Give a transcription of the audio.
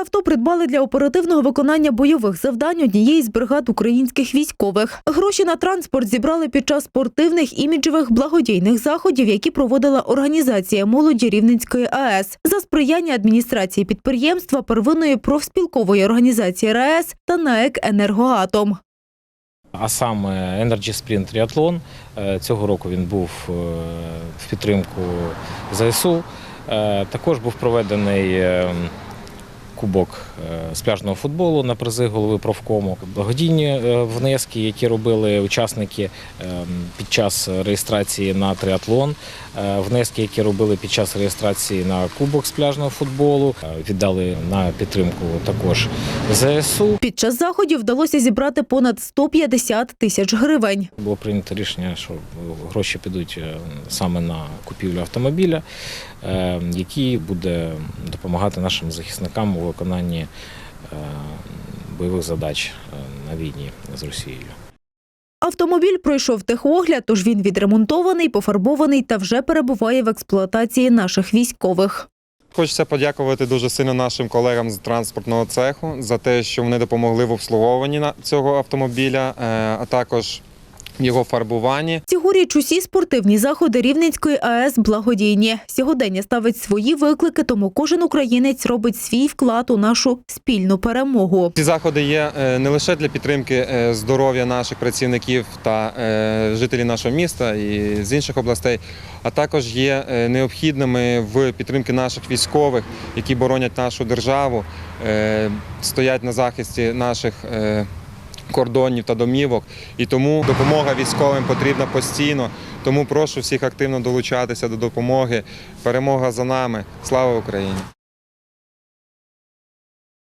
авто придбали для оперативного виконання бойових завдань однієї з бригад українських військових. Гроші на транспорт зібрали під час спортивних іміджевих благодійних заходів, які проводила організація молоді Рівненської АЕС за сприяння адміністрації підприємства первинної профспілкової організації РаЕС та НАЕК «Енергоатом». А саме Energy Sprint Triathlon. Е, Цього року він був е, в підтримку ЗСУ. Е, Також був проведений е, кубок е, з пляжного футболу на призи голови профкому. Благодійні е, внески, які робили учасники е, під час реєстрації на триатлон, е, внески, які робили під час реєстрації на кубок з пляжного футболу, е, віддали на підтримку також ЗСУ. Під час заходів вдалося зібрати понад 150 тисяч гривень. Було прийнято рішення, що гроші підуть е, саме на купівлю автомобіля, е, який буде допомагати нашим захисникам у виконанні е, бойових задач е, на війні з Росією. Автомобіль пройшов техогляд, тож він відремонтований, пофарбований та вже перебуває в експлуатації наших військових. Хочеться подякувати дуже сильно нашим колегам з транспортного цеху за те, що вони допомогли в обслуговуванні цього автомобіля, е, а також його фарбуванні. Цьогоріч усі спортивні заходи Рівненської АЕС благодійні. Сьогодення ставить свої виклики, тому кожен українець робить свій вклад у нашу спільну перемогу. Ці заходи є е, не лише для підтримки е, здоров'я наших працівників та е, жителів нашого міста і з інших областей, а також є необхідними в підтримки наших військових, які боронять нашу державу, стоять на захисті наших. Кордонів та домівок, і тому допомога військовим потрібна постійно. Тому прошу всіх активно долучатися до допомоги. Перемога за нами. Слава Україні!